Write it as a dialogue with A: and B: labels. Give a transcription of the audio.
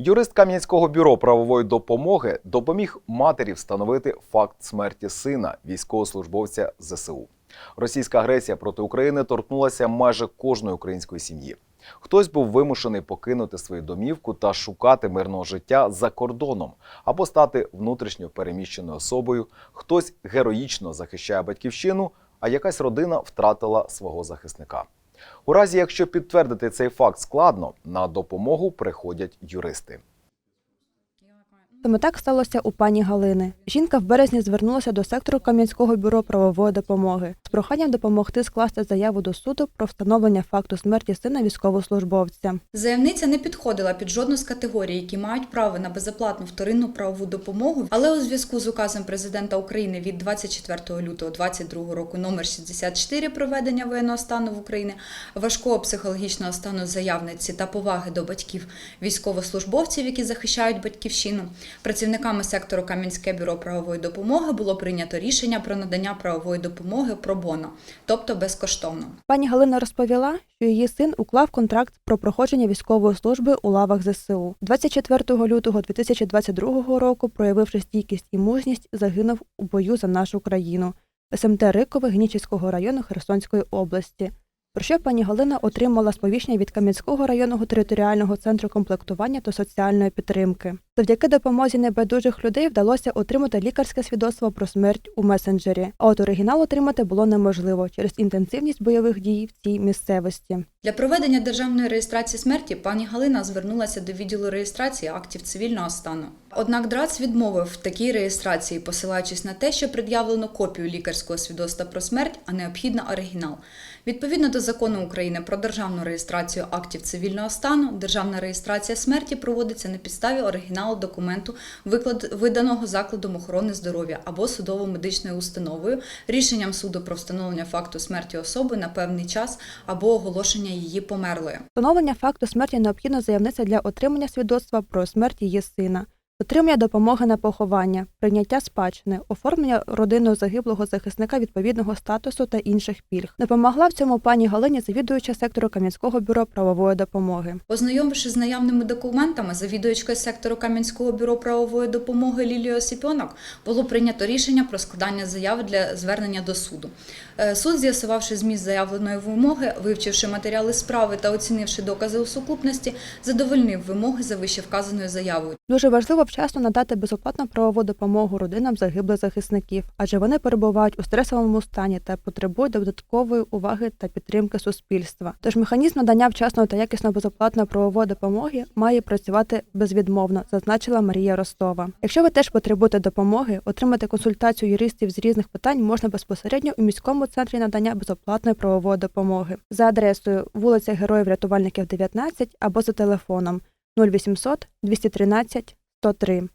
A: Юрист Кам'янського бюро правової допомоги допоміг матері встановити факт смерті сина, військовослужбовця ЗСУ. Російська агресія проти України торкнулася майже кожної української сім'ї. Хтось був вимушений покинути свою домівку та шукати мирного життя за кордоном або стати внутрішньо переміщеною особою. Хтось героїчно захищає батьківщину, а якась родина втратила свого захисника. У разі, якщо підтвердити цей факт складно, на допомогу приходять юристи.
B: Саме так сталося у пані Галини. Жінка в березні звернулася до сектору Кам'янського бюро правової допомоги проханням допомогти скласти заяву до суду про встановлення факту смерті сина військовослужбовця.
C: Заявниця не підходила під жодну з категорій, які мають право на безоплатну вторинну правову допомогу, але у зв'язку з указом президента України від 24 лютого 2022 року номер 64 проведення воєнного стану в Україні, важкого психологічного стану заявниці та поваги до батьків військовослужбовців, які захищають батьківщину, працівниками сектору Кам'янське бюро правової допомоги було прийнято рішення про надання правової допомоги пробоно, тобто безкоштовно.
B: Пані Галина розповіла, що її син уклав контракт про проходження військової служби у лавах ЗСУ. 24 лютого 2022 року, проявивши стійкість і мужність, загинув у бою за нашу країну СМТ Рикове Гнічівського району Херсонської області. Про що пані Галина отримала сповіщення від Кам'янського районного територіального центру комплектування та соціальної підтримки. Завдяки допомозі небайдужих людей вдалося отримати лікарське свідоцтво про смерть у месенджері. А от оригінал отримати було неможливо через інтенсивність бойових дій в цій місцевості.
C: Для проведення державної реєстрації смерті пані Галина звернулася до відділу реєстрації актів цивільного стану. Однак ДРАЦ відмовив в такій реєстрації, посилаючись на те, що пред'явлено копію лікарського свідоцтва про смерть, а необхідно оригінал. Відповідно до закону України про державну реєстрацію актів цивільного стану, державна реєстрація смерті проводиться на підставі оригіналу документу, виклад виданого закладом охорони здоров'я або судово-медичною установою, рішенням суду про встановлення факту смерті особи на певний час або оголошення її померлою.
B: Встановлення факту смерті необхідно заявниця для отримання свідоцтва про смерть її сина, отримання допомоги на поховання, прийняття спадщини, оформлення родинного загиблого захисника відповідного статусу та інших пільг. Допомогла в цьому пані Галині, завідуюча сектору Кам'янського бюро правової допомоги.
C: Ознайомившись з наявними документами, завідувачкою сектору Кам'янського бюро правової допомоги Лілією Осіпьонок було прийнято рішення про складання заяви для звернення до суду. Е, Суд, з'ясувавши зміст заявленої вимоги, вивчивши матеріали справи та оцінивши докази у сукупності, задовольнив вимоги за вищевказаною заявою.
B: Дуже важливо вчасно надати безоплатну правову допомогу родинам загиблих захисників, адже вони перебувають у стресовому стані та потребують додаткової уваги та підтримки суспільства. Тож механізм надання вчасної та якісно безоплатної правової допомоги має працювати безвідмовно, зазначила Марія Ростова. Якщо ви теж потребуєте допомоги, отримати консультацію юристів з різних питань можна безпосередньо у міському центрі надання безоплатної правової допомоги за адресою вулиця Героїв Рятувальників 19 або за телефоном 0800 213 103.